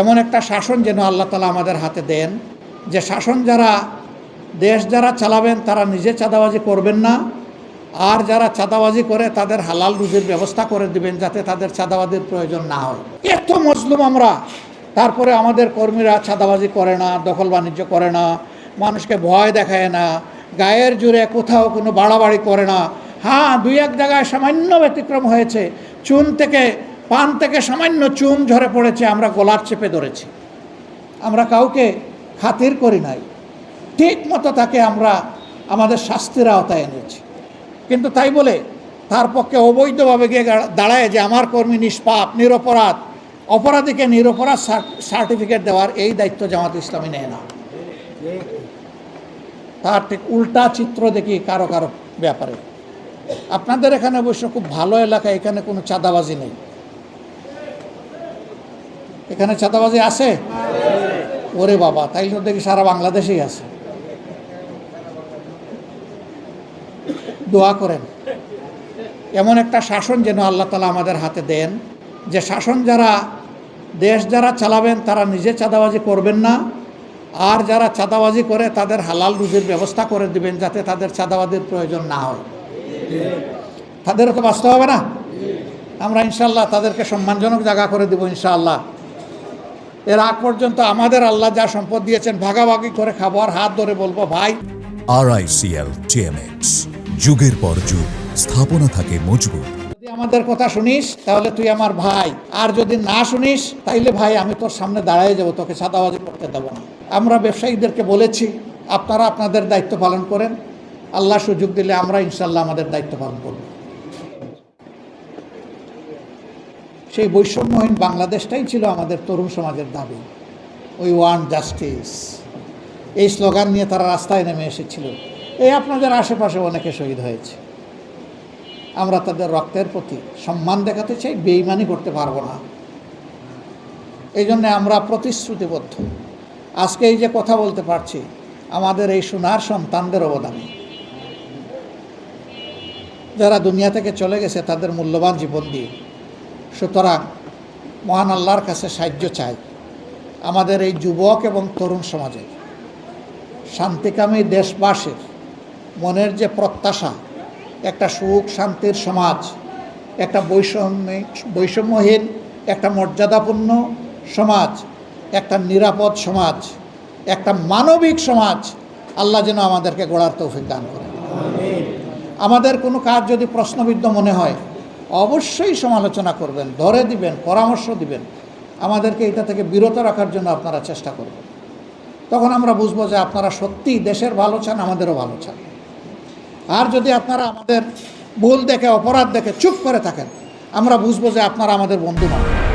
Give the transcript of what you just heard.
এমন একটা শাসন যেন আল্লাহ তালা আমাদের হাতে দেন, যে শাসন যারা, দেশ যারা চালাবেন তারা নিজে চাঁদাবাজি করবেন না, আর যারা চাঁদাবাজি করে তাদের হালাল রুজির ব্যবস্থা করে দিবেন যাতে তাদের চাঁদাবাজির প্রয়োজন না হয়। এত মজলুম আমরা। তারপরে আমাদের কর্মীরা চাঁদাবাজি করে না, দখল বাণিজ্য করে না, মানুষকে ভয় দেখায় না, গায়ের জুড়ে কোথাও কোনো বাড়াবাড়ি করে না। হ্যাঁ দুই এক জায়গায় সামান্য ব্যতিক্রম হয়েছে। চুন থেকে পান থেকে সামান্য চুন ঝরে পড়েছে, আমরা গলার চেপে ধরেছি। আমরা কাউকে খাতির করি নাই। ঠিক মতো তাকে আমরা আমাদের শাস্তির আওতায় এনেছি। কিন্তু তাই বলে তার পক্ষে অবৈধভাবে গিয়ে দাঁড়ায় যে আমার কর্মী নিষ্পাপ, নিরপরাধ, অপরাধীকে নিরপরাধ সার্টিফিকেট দেওয়ার এই দায়িত্ব জামাত ইসলামী নেয় না। তার ঠিক উল্টা চিত্র দেখি কারও কারও ব্যাপারে। আপনাদের এখানে অবশ্য খুব ভালো এলাকা, এখানে কোনো চাঁদাবাজি নেই। এখানে চাঁদাবাজি আছে? ওরে বাবা, তাইলে তো দেখি সারা বাংলাদেশেই আছে। দোয়া করেন। এমন একটা শাসন যেন আল্লাহ তালা আমাদের হাতে দেন, যে শাসন যারা, দেশ যারা চালাবেন, তারা নিজে চাঁদাবাজি করবেন না, আর যারা চাঁদাবাজি করে, তাদের হালাল রুজির ব্যবস্থা করে দিবেন যাতে তাদের চাঁদাবাজির প্রয়োজন না হয়। তাদেরও তো বাঁচতে হবে না? আমরা ইনশাল্লাহ তাদেরকে সম্মানজনক জায়গা করে দেবো ইনশাআল্লাহ। এর আগ পর্যন্ত আমাদের আল্লাহ যা সম্পদ দিয়েছেন ভাগাভাগি করে খাব আর হাত ধরে বলব ভাই। আরআইসিএল টিএমএক্স যুগের পর যুগ স্থাপনা থাকে মজবুত। যদি আমাদের কথা শুনিস তাহলে তুই আমার ভাই। আর যদি না শুনিস তাইলে ভাই আমি তোর সামনে দাঁড়ায় যাব তোকে সাদাবাজি করতে দেবো না। আমরা ব্যবসায়ীদেরকে বলেছি আপনারা আপনাদের দায়িত্ব পালন করেন। আল্লাহ সুযোগ দিলে আমরা ইনশাল্লাহ আমাদের দায়িত্ব পালন করব। সেই বৈষম্যহীন বাংলাদেশটাই ছিল আমাদের তরুণ সমাজের দাবি। ওই ওয়ান জাস্টিস এই স্লোগান নিয়ে তারা রাস্তায় নেমে এসেছিল। এই আপনাদের আশেপাশে অনেকে শহীদ হয়েছে। আমরা তাদের রক্তের প্রতি সম্মান দেখাতে চাই বেইমানি করতে পারব না। এই জন্যে আমরা প্রতিশ্রুতিবদ্ধ। আজকে এই যে কথা বলতে পারছি, আমাদের এই সোনার সন্তানদের অবদানে। যারা দুনিয়া থেকে চলে গেছে, তাদের মূল্যবান জীবন দিয়ে। সুতরাং মহান আল্লাহর কাছে সাহায্য চাই আমাদের এই যুবক এবং তরুণ সমাজের শান্তিকামী দেশবাসীর মনের যে প্রত্যাশা একটা সুখ শান্তির সমাজ একটা বৈষম্য বৈষম্যহীন একটা মর্যাদাপূর্ণ সমাজ একটা নিরাপদ সমাজ একটা মানবিক সমাজ আল্লাহ যেন আমাদেরকে গড়ার তৌফিক দান করেন আমাদের কোনো কাজ যদি প্রশ্নবিদ্ধ মনে হয় অবশ্যই সমালোচনা করবেন, ধরে দিবেন, পরামর্শ দিবেন। আমাদেরকে এটা থেকে বিরত রাখার জন্য আপনারা চেষ্টা করবেন। তখন আমরা বুঝব যে আপনারা সত্যিই দেশের ভালো চান, আমাদেরও ভালো চান। আর যদি আপনারা আমাদের ভুল দেখে, অপরাধ দেখে চুপ করে থাকেন, আমরা বুঝব যে আপনারা আমাদের বন্ধু নন।